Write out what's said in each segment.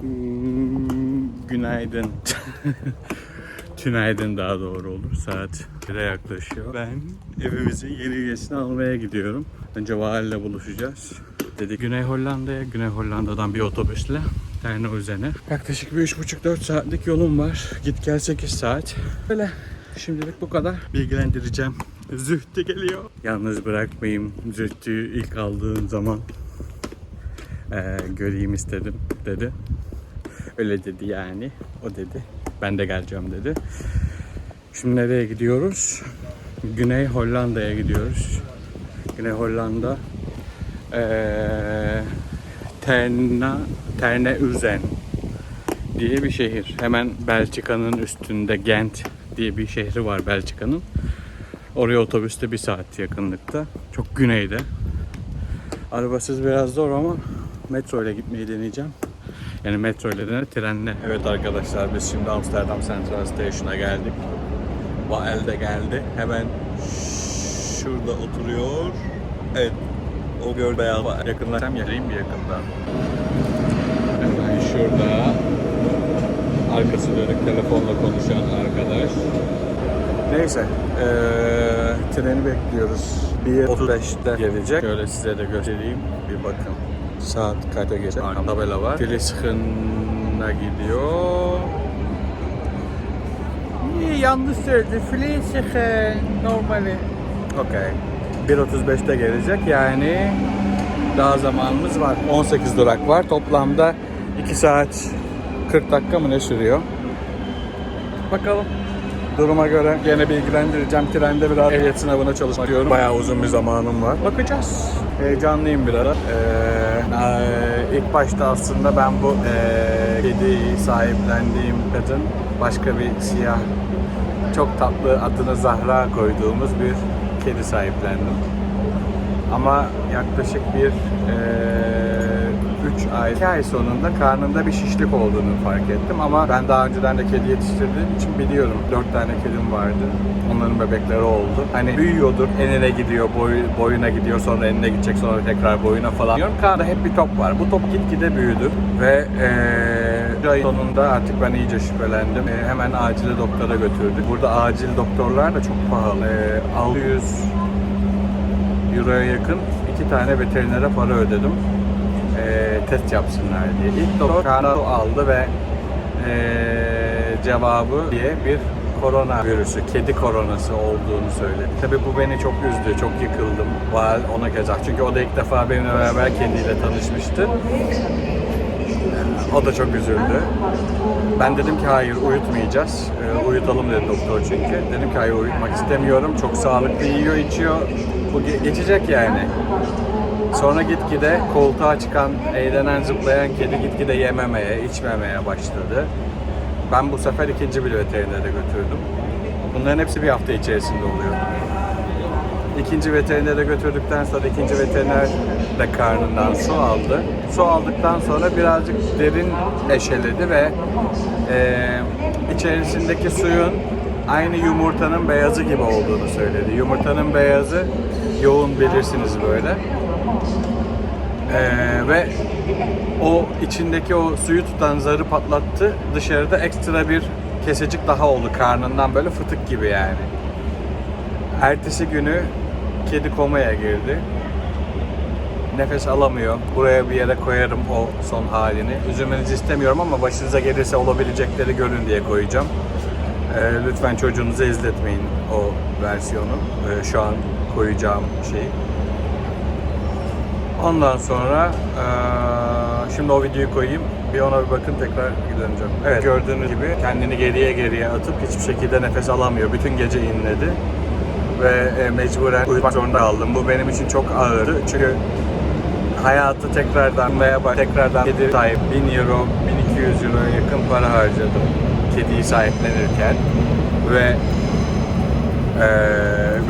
Hmm, Günaydın. Tünaydın daha doğru olur. Saat 1'e yaklaşıyor. Ben evimizin yeni üyesini almaya gidiyorum. Önce valiyle buluşacağız. Dedi Güney Hollanda'ya, Güney Hollanda'dan bir otobüsle Terne üzerine. Yaklaşık bir 3,5-4 saatlik yolum var. Git gel 8 saat. Böyle şimdilik bu kadar. Bilgilendireceğim. Zühtü geliyor. Yalnız bırakmayayım. Zühtü'yü ilk aldığım zaman eee, göreyim istedim dedi. Öyle dedi yani. O dedi. Ben de geleceğim dedi. Şimdi nereye gidiyoruz? Güney Hollanda'ya gidiyoruz. Güney Hollanda eee Terna, Terneuzen diye bir şehir. Hemen Belçika'nın üstünde Gent diye bir şehri var Belçika'nın. Oraya otobüste bir saat yakınlıkta. Çok güneyde. Arabasız biraz zor ama metro ile gitmeyi deneyeceğim. Yani metro ile de trenle. Evet arkadaşlar biz şimdi Amsterdam Central Station'a geldik. Vael de geldi. Hemen şurada oturuyor. Evet. O gör beyaz. Yakınlaşsam geleyim bir yakından. Hemen şurada. Arkası dönük telefonla konuşan arkadaş. Neyse, eee, treni bekliyoruz. 1.35'te gelecek. Şöyle size de göstereyim. Bir bakın. Saat geçecek? Arkamda tabela var. Vlissichen'a gidiyor. İyi, yanlış söyledi. Vlissichen normali. Okey. 1.35'te gelecek. Yani daha zamanımız var. 18 durak var. Toplamda 2 saat 40 dakika mı ne sürüyor? Bakalım. Duruma göre gene bilgilendireceğim. Trende biraz ehliyet sınavına çalışmak istiyorum. Bayağı uzun bir zamanım var. Bakacağız. Heyecanlıyım biraz. Ee, e, ilk başta aslında ben bu e, kediyi sahiplendiğim kadın başka bir siyah çok tatlı adını Zahra koyduğumuz bir kedi sahiplendim. Ama yaklaşık bir 3 ay, 2 ay sonunda karnında bir şişlik olduğunu fark ettim. Ama ben daha önceden de kedi yetiştirdiğim için biliyorum. 4 tane kedim vardı. Onların bebekleri oldu. Hani büyüyordur, enine gidiyor, boy, boyuna gidiyor, sonra enine gidecek, sonra tekrar boyuna falan. Diyorum karnında hep bir top var. Bu top gitgide büyüdü ve eee ay sonunda artık ben iyice şüphelendim. Eee, hemen acile doktora götürdük. Burada acil doktorlar da çok pahalı. Eee, 600 euroya yakın iki tane veterinere para ödedim. Test yapsınlar diye. İlk doktor karnı aldı ve ee, cevabı diye bir korona virüsü, kedi koronası olduğunu söyledi. Tabii bu beni çok üzdü, çok yıkıldım. Ona keza. Çünkü o da ilk defa benimle beraber kediyle tanışmıştı. O da çok üzüldü. Ben dedim ki hayır uyutmayacağız. Ee, uyutalım dedi doktor çünkü. Dedim ki hayır uyutmak istemiyorum. Çok sağlıklı yiyor, içiyor. Bu ge- geçecek yani. Sonra gitgide koltuğa çıkan, eğlenen, zıplayan kedi gitgide yememeye, içmemeye başladı. Ben bu sefer ikinci bir veterinere götürdüm. Bunların hepsi bir hafta içerisinde oluyor. İkinci veterinere götürdükten sonra ikinci veteriner de karnından su aldı. Su aldıktan sonra birazcık derin eşeledi ve eee, içerisindeki suyun aynı yumurtanın beyazı gibi olduğunu söyledi. Yumurtanın beyazı yoğun bilirsiniz böyle. Eee, ve o içindeki o suyu tutan zarı patlattı. Dışarıda ekstra bir kesecik daha oldu karnından böyle fıtık gibi yani. Ertesi günü kedi komaya girdi. Nefes alamıyor. Buraya bir yere koyarım o son halini. Üzülmenizi istemiyorum ama başınıza gelirse olabilecekleri görün diye koyacağım. Ee, lütfen çocuğunuzu izletmeyin o versiyonu. Ee, şu an koyacağım şeyi. Ondan sonra eee, şimdi o videoyu koyayım. Bir ona bir bakın tekrar döneceğim. Evet gördüğünüz gibi kendini geriye geriye atıp hiçbir şekilde nefes alamıyor. Bütün gece inledi. Ve e, mecburen uyutmak zorunda kaldım. Bu benim için çok ağırdı. Çünkü hayatı tekrardan veya bak- tekrardan kedi sahip 1000 euro, 1200 euro yakın para harcadım kediyi sahiplenirken ve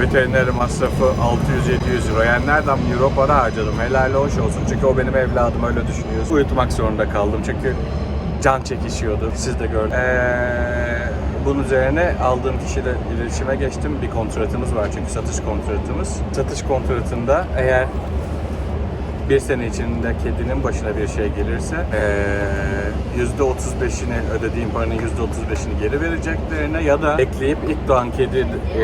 veteriner masrafı 600-700 euro. Yani nereden euro para harcadım. Helal hoş olsun. Çünkü o benim evladım öyle düşünüyorsun. Uyutmak zorunda kaldım. Çünkü can çekişiyordu. Siz de gördünüz. Ee, bunun üzerine aldığım kişiyle iletişime geçtim. Bir kontratımız var çünkü satış kontratımız. Satış kontratında eğer bir sene içinde kedinin başına bir şey gelirse eee, %35'ini ödediğim paranın %35'ini geri vereceklerine ya da ekleyip ilk doğan kedi e,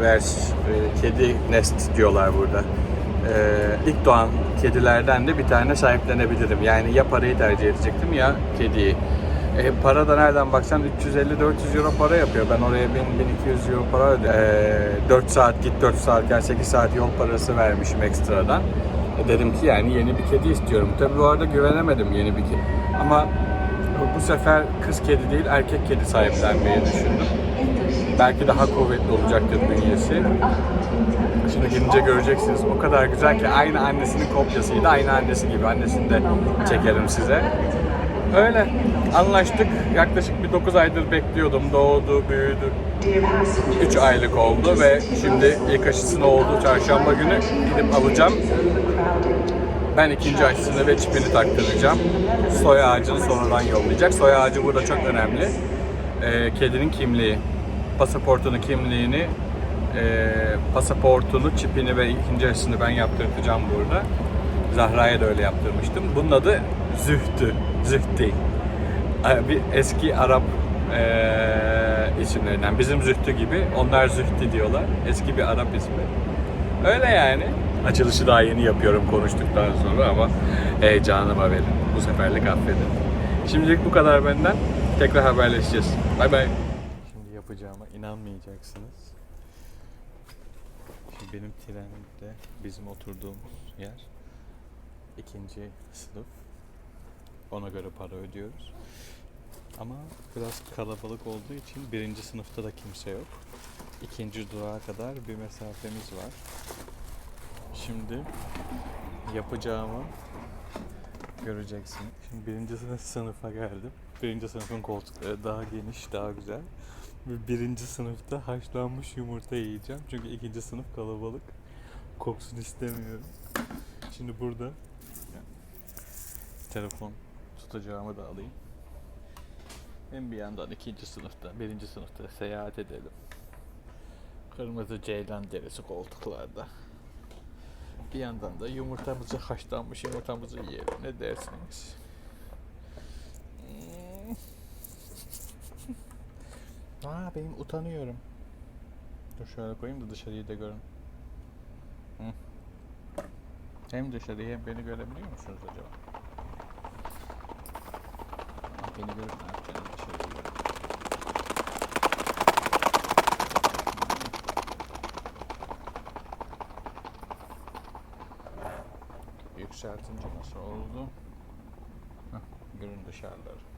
vers e, kedi nest diyorlar burada. E, ilk doğan kedilerden de bir tane sahiplenebilirim. Yani ya parayı tercih edecektim ya kediyi. E, para da nereden baksan 350-400 euro para yapıyor. Ben oraya 1000-1200 euro para ödedim. E, 4 saat git 4 saat gel 8 saat yol parası vermişim ekstradan. Dedim ki yani yeni bir kedi istiyorum. Tabii bu arada güvenemedim yeni bir kedi. Ama bu sefer kız kedi değil erkek kedi sahiplenmeyi düşündüm. Belki daha kuvvetli olacaktır bünyesi. Şimdi gidince göreceksiniz. O kadar güzel ki aynı annesinin kopyasıydı. Aynı annesi gibi. Annesini de çekerim size. Öyle anlaştık. Yaklaşık bir 9 aydır bekliyordum. Doğdu, büyüdü. 3 aylık oldu ve şimdi ilk aşısını oldu. Çarşamba günü gidip alacağım. Ben ikinci aşısını ve çipini taktıracağım. Soy ağacını sonradan yollayacak. Soy ağacı burada çok önemli. Ee, kedinin kimliği, pasaportunu, kimliğini, e, pasaportunu, çipini ve ikinci aşısını ben yaptırtacağım burada. Zahra'ya da öyle yaptırmıştım. Bunun adı Zühtü, Zühti. Ee, Bir eski Arap e, isimlerinden. Bizim Zühtü gibi. Onlar Zühti diyorlar. Eski bir Arap ismi. Öyle yani. Açılışı daha yeni yapıyorum konuştuktan sonra ama heyecanıma verin. Bu seferlik affedin. Şimdilik bu kadar benden. Tekrar haberleşeceğiz. Bay bay. Şimdi yapacağıma inanmayacaksınız. Şimdi benim trende bizim oturduğumuz yer ikinci sınıf. Ona göre para ödüyoruz. Ama biraz kalabalık olduğu için birinci sınıfta da kimse yok. İkinci durağa kadar bir mesafemiz var. Şimdi yapacağımı göreceksin. Şimdi birinci sınıf sınıfa geldim. Birinci sınıfın koltukları daha geniş, daha güzel. Birinci sınıfta haşlanmış yumurta yiyeceğim. Çünkü ikinci sınıf kalabalık. Koksun istemiyorum. Şimdi burada telefon tutacağımı da alayım. Hem bir yandan ikinci sınıfta, birinci sınıfta seyahat edelim. Kırmızı ceylan derisi koltuklarda. Bir yandan da yumurtamızı haşlanmış yumurtamızı yiyelim. Ne dersiniz? Hmm. Aa benim utanıyorum. Dur şöyle koyayım da dışarıyı da görün. Hem dışarıyı hem beni görebiliyor musunuz acaba? Beni görün ne dışarıyı görün. Yükseltince nasıl oldu? Heh, görün dışarıları.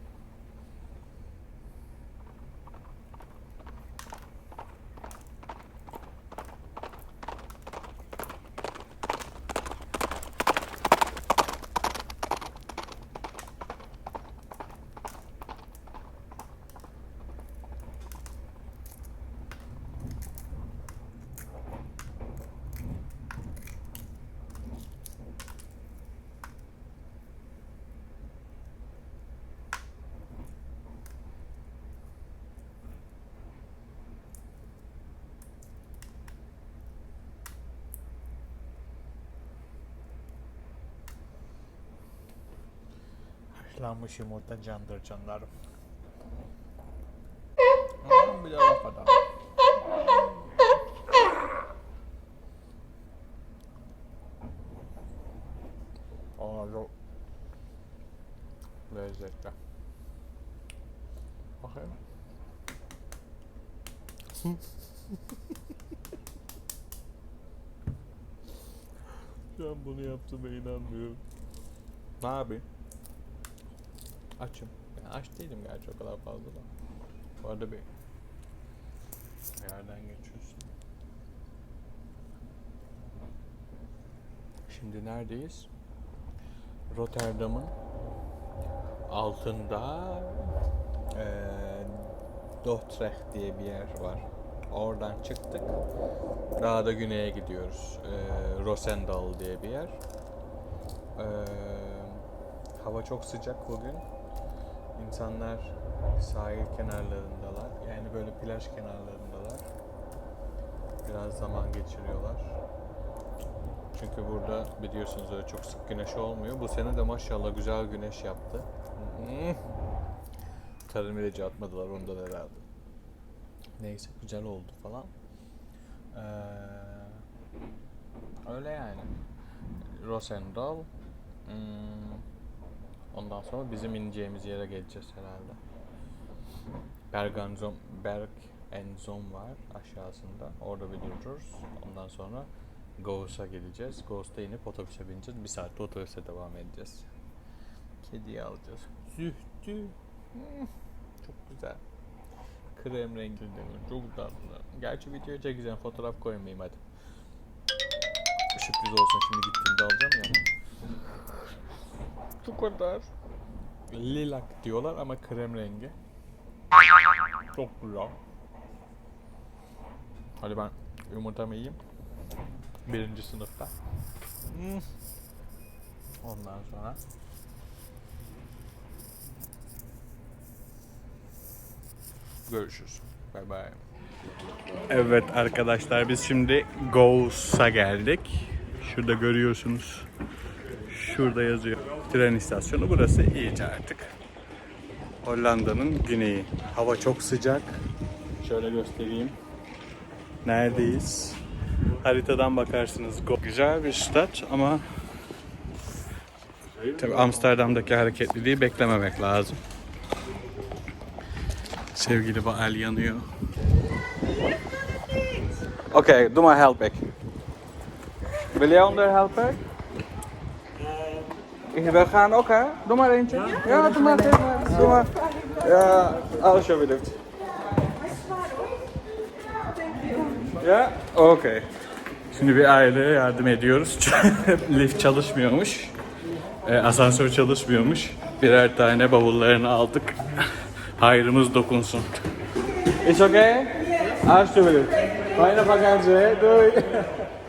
Haşlanmış yumurta candır canlarım. Aman bir de laf adam. Aa çok lezzetli. Bakayım. An bunu yaptığıma inanmıyorum. Ne yapayım? Açım. Yani aç değilim gerçi o kadar fazla da. Bu arada bir yerden geçiyorsun. Şimdi neredeyiz? Rotterdam'ın altında eee Dordrecht diye bir yer var. Oradan çıktık. Daha da güneye gidiyoruz. Eee Rosendal diye bir yer. Eee hava çok sıcak bugün. İnsanlar sahil kenarlarındalar. Yani böyle plaj kenarlarındalar. Biraz zaman geçiriyorlar. Çünkü burada biliyorsunuz öyle çok sık güneş olmuyor. Bu sene de maşallah güzel güneş yaptı. Tarım ilacı atmadılar ondan herhalde. Neyse güzel oldu falan. Ee, öyle yani. Rosendal. Hmm, ondan sonra bizim ineceğimiz yere geleceğiz herhalde. Berganzon, Berg Enzon var aşağısında. Orada bir dururuz. Ondan sonra Ghost'a gideceğiz. Ghost'a inip otobüse bineceğiz. Bir saatte otobüse devam edeceğiz. Kediyi alacağız. Zühtü. Hmm, Çok güzel. Krem rengi demir. Çok tatlı. Gerçi video çekeceğim. Fotoğraf koymayayım hadi. Sürpriz olsun. Şimdi gittiğimde alacağım ya. Şu kadar. Lilak diyorlar ama krem rengi. Çok güzel. Hadi ben yumurtamı yiyeyim. Birinci sınıfta. Hmm. Ondan sonra görüşürüz. Bay bay. Evet arkadaşlar biz şimdi Go's'a geldik. Şurada görüyorsunuz. Şurada yazıyor. Tren istasyonu burası iyice artık. Hollanda'nın güneyi. Hava çok sıcak. Şöyle göstereyim. Neredeyiz? Haritadan bakarsınız. Güzel bir stat ama tabii Amsterdam'daki hareketliliği beklememek lazım. Sevgili Baal yanıyor. Okay, doe maar help ik. Wil jij onder helpen? We gaan ook hè? Doe maar eentje. Ja, doe maar, doe maar. Doe maar. Ja, alsjeblieft. Ya, okey. Şimdi bir aileye yardım ediyoruz. Lift çalışmıyormuş. Ee, asansör çalışmıyormuş. Birer tane bavullarını aldık. Hayrımız dokunsun. It's okay? Fijne vakantie. Doei.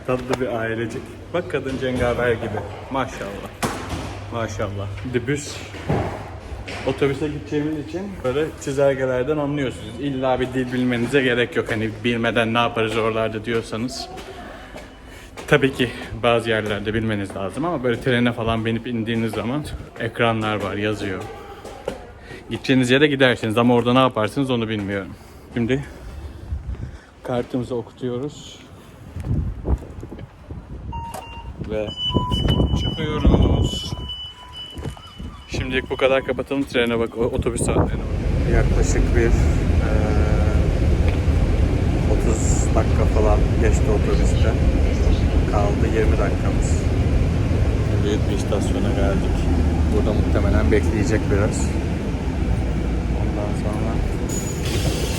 Tatlı bir ailecik. Bak kadın cengaver gibi. Maşallah. Maşallah. Bir büs otobüse gideceğimiz için böyle çizelgelerden anlıyorsunuz. İlla bir dil bilmenize gerek yok. Hani bilmeden ne yaparız oralarda diyorsanız. Tabii ki bazı yerlerde bilmeniz lazım ama böyle trene falan binip indiğiniz zaman ekranlar var, yazıyor. Gideceğiniz yere gidersiniz ama orada ne yaparsınız onu bilmiyorum. Şimdi kartımızı okutuyoruz. Ve çıkıyoruz. Şimdilik bu kadar kapatalım trene bak otobüs saatlerine bak. Yaklaşık bir eee, 30 dakika falan geçti otobüste. Kaldı 20 dakikamız. Büyük bir istasyona geldik. Burada muhtemelen bekleyecek biraz. Ondan sonra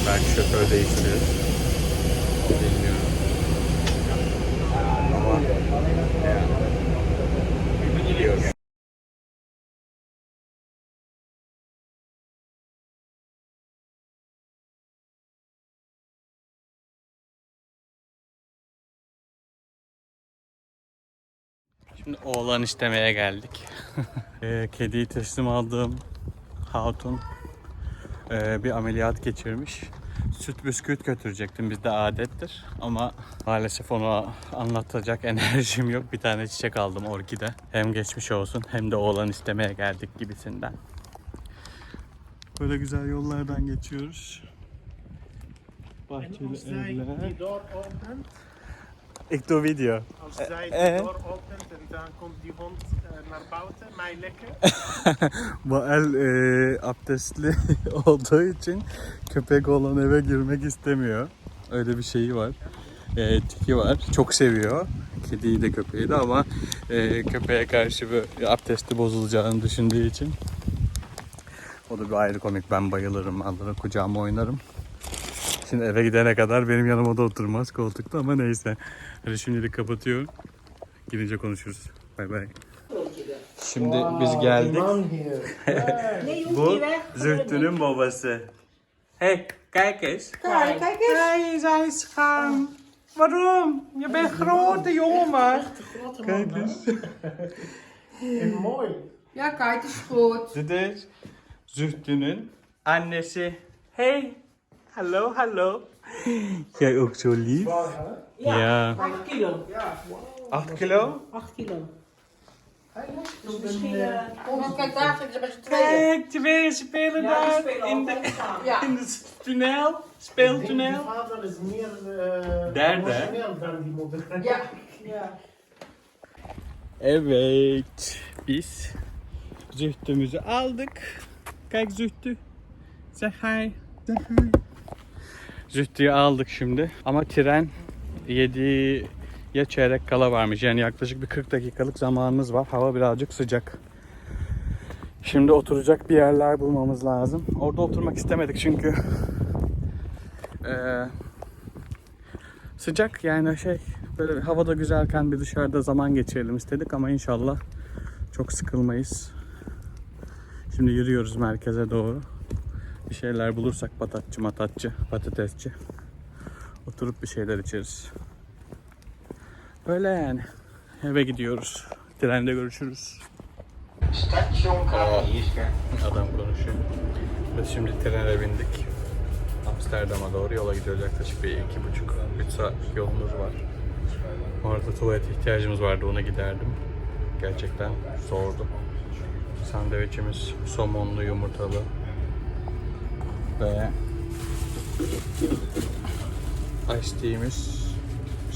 belki şoför değiştirir. Bilmiyorum. Ama yani gidiyoruz. Oğlan istemeye geldik. Eee, Kediyi teslim aldığım hatun eee, bir ameliyat geçirmiş. Süt bisküvit götürecektim bizde adettir ama maalesef onu anlatacak enerjim yok. Bir tane çiçek aldım orkide. Hem geçmiş olsun hem de oğlan istemeye geldik gibisinden. Böyle güzel yollardan geçiyoruz. Bahçeli evler. Ik doe video. als zij eh. die door opent en dan komt die hond eh, naar buiten, mij lekker. Bael e, abdestli olduğu için köpek olan eve girmek istemiyor. Öyle bir şeyi var. E, tiki var. Çok seviyor. Kediyi de köpeği de ama e, köpeğe karşı bir abdesti bozulacağını düşündüğü için o da bir ayrı komik. Ben bayılırım. Alırım kucağıma oynarım. Şimdi eve gidene kadar benim yanıma da oturmaz koltukta ama neyse. Hadi şimdilik kapatıyorum. Gidince konuşuruz. Bay bay. Şimdi biz geldik. Bu Zühtü'nün babası. Hey, kijk eens. Kijk, kijk eens. Hey, zij schaan. Waarom? Je bent grote jongen. Kijk eens. En mooi. Ja, kijk eens goed. Dit is Zühtü'nün annesi. Hey, hallo, hallo. Jij ook zo lief. Ja. 8 kilo. 8 kilo? 8 kilo. Dus misschien... eh, Oh, kijk daar zitten ze met z'n tweeën. Kijk, twee spelen ja, die spelen altijd samen. Ja. in het tunnel, Die speeltunnel. vader is meer uh, Derde, dan die moeder. Ja. Ja. Evet, biz zühtümüzü aldık. Kijk zühtü. Zeg hi. Zeg hi. Zühtüyü aldık şimdi. Ama tren 7'ye çeyrek kala varmış. Yani yaklaşık bir 40 dakikalık zamanımız var. Hava birazcık sıcak. Şimdi oturacak bir yerler bulmamız lazım. Orada oturmak istemedik çünkü eee, sıcak yani şey böyle havada güzelken bir dışarıda zaman geçirelim istedik ama inşallah çok sıkılmayız. Şimdi yürüyoruz merkeze doğru. Bir şeyler bulursak patatçı, matatçı, patatesçi. Oturup bir şeyler içeriz. Böyle yani. Eve gidiyoruz. Trende görüşürüz. Adam konuşuyor. Biz şimdi trene bindik. Amsterdam'a doğru yola gidiyoruz. Yaklaşık bir iki buçuk, üç saat yolumuz var. Orada tuvalet ihtiyacımız vardı, ona giderdim. Gerçekten zordu. Sandviçimiz somonlu, yumurtalı ve ice tea'miz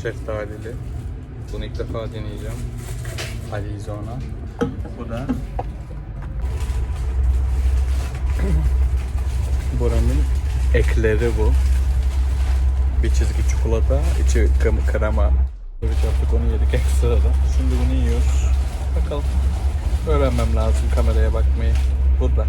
şeftalili. Bunu ilk defa deneyeceğim. Arizona. Bu da buranın ekleri bu. Bir çizgi çikolata, içi krema. Bir yaptık onu yedik ekstradan. Şimdi bunu yiyoruz. Bakalım. Öğrenmem lazım kameraya bakmayı. Burada.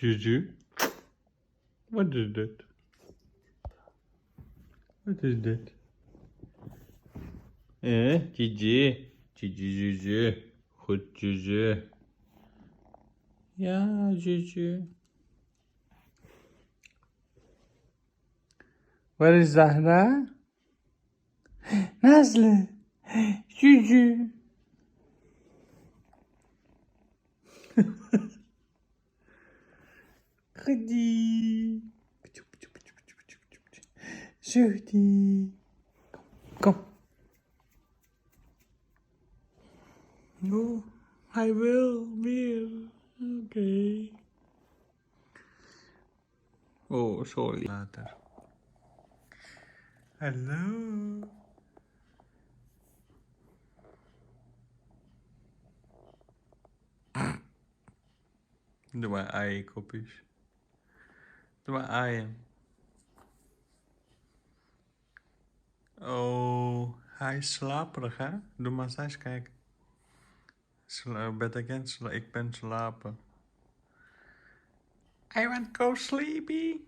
Cücü. What is that? What is that? Eh, cici. Cici cici. Hut cici. Ya cici. Where is Zahra? Nazlı. Cici. Goody. Zuchtie. Kom, No, Oh, hij Okay. Oh, sorry. Hello. Do I eye copies? Doe maar eieren. Oh, hij is slaperig, hè? Doe maar eens kijken. Sla bed again, sla ik ben slapen. I want go sleepy.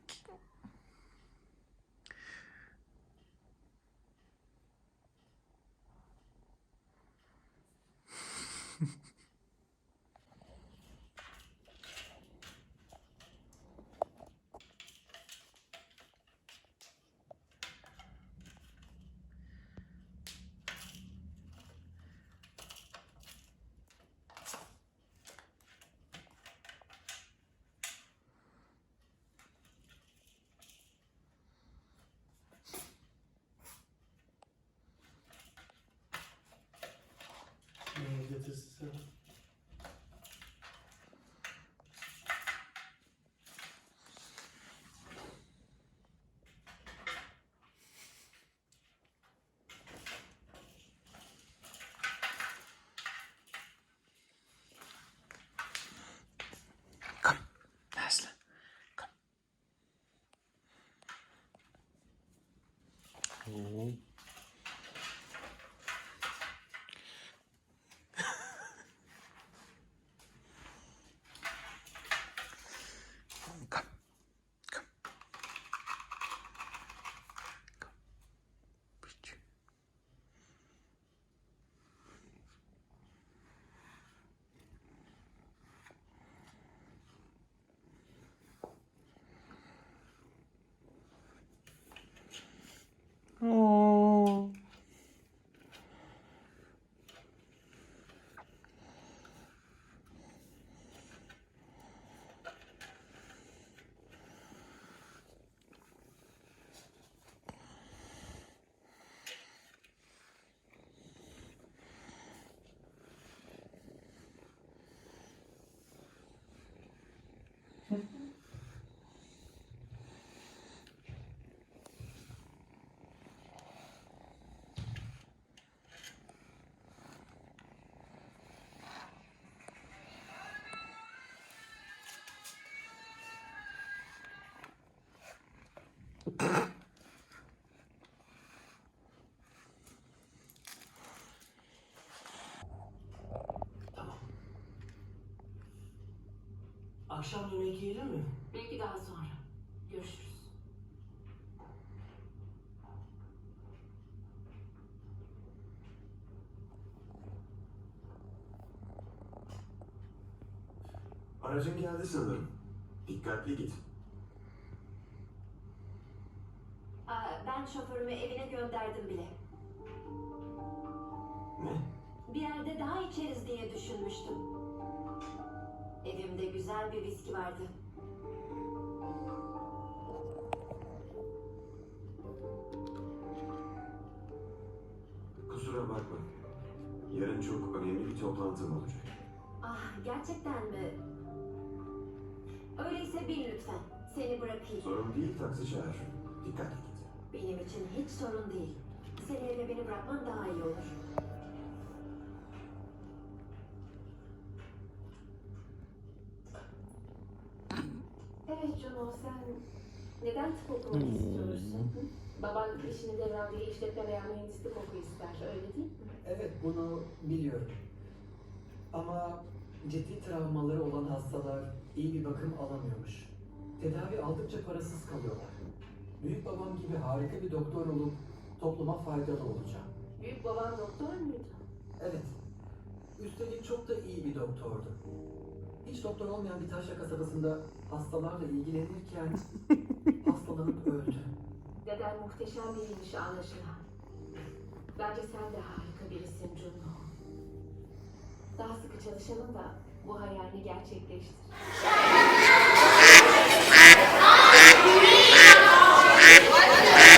Oh. Akşam yemek yiyelim mi? Belki daha sonra. Görüşürüz. Aracın geldi sanırım. Dikkatli git. Düşünmüştüm. Evimde güzel bir viski vardı. Kusura bakma. Yarın çok önemli bir toplantım olacak. Ah, gerçekten mi? Öyleyse bin lütfen. Seni bırakayım. Sorun değil taksi çağır. Dikkatli git. Benim için hiç sorun değil. Seni eve beni bırakman daha iyi olur. Sen neden tıp okumak istiyorsun? hı? Baban işini devraldığı işletme veya mühendislik oku ister, öyle değil mi? Evet bunu biliyorum. Ama ciddi travmaları olan hastalar iyi bir bakım alamıyormuş. tedavi aldıkça parasız kalıyorlar. Büyük babam gibi harika bir doktor olup topluma faydalı olacağım. Büyük baban doktor muydu? Evet. Üstelik çok da iyi bir doktordu. Hiç doktor olmayan bir taşra kasabasında hastalarla ilgilenirken hastalanıp öldü. Deden muhteşem biriymiş anlaşılan. Bence sen de harika birisin Juno. Daha sıkı çalışalım da bu hayalini gerçekleştir. Hadi.